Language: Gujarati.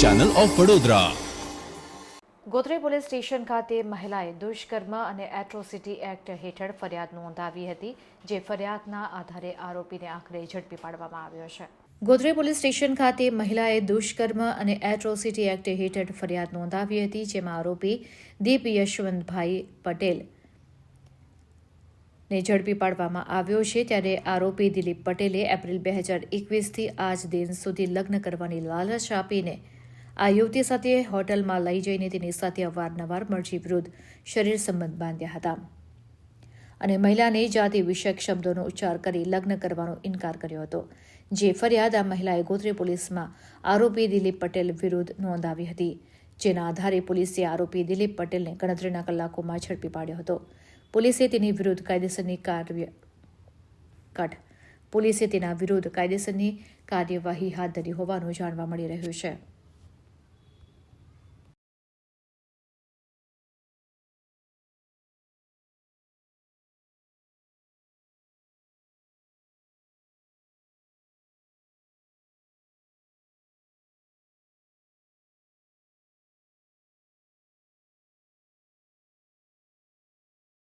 Channel of Vadodara Gotri police station ખાતે મહિલાએ દુષ્કર્મ અને એટ્રોસિટી એક્ટ હેઠળ ફરિયાદ નોંધાવી હતી, જે ફરિયાદના આધારે આરોપીને આખરે ઝડપી પાડવામાં આવ્યો છે. ગોત્રી પોલીસ સ્ટેશન ખાતે મહિલાએ દુષ્કર્મ અને એટ્રોસિટી એક્ટ હેઠળ ફરિયાદ નોંધાવી હતી, જેમાં આરોપી દીપ યશવંતભાઈ પટેલ ને ઝડપી પાડવામાં આવ્યો છે ત્યારે આરોપી દિલીપ પટેલે એપ્રિલ બે હજાર એકવીસથી આજ દિન સુધી લગ્ન કરવાની લાલચ આપીને આ યુવતી સાથે હોટલમાં લઈ જઈને તેની સાથે અવારનવાર મરજી વિરુદ્ધ શરીર સંબંધ બાંધ્યા હતા. અને મહિલાને જાતિ વિષયક શબ્દોનો ઉચ્ચાર કરી લગ્ન કરવાનો ઇનકાર કર્યો હતો, જે ફરિયાદ આ મહિલાએ ગોત્રી પોલીસમાં આરોપી દિલીપ પટેલ વિરુદ્ધ નોંધાવી હતી, જેના આધારે પોલીસે આરોપી દિલીપ પટેલને ગણતરીના કલાકોમાં ઝડપી પાડ્યો હતો. પોલીસે તેની વિરુદ્ધ કાયદેસરની કાર્ય કાઢ. પોલીસે તેના વિરુદ્ધ કાયદેસરની કાર્યવાહી હાથ ધરી હોવાનું જાણવા મળી રહ્યું છે.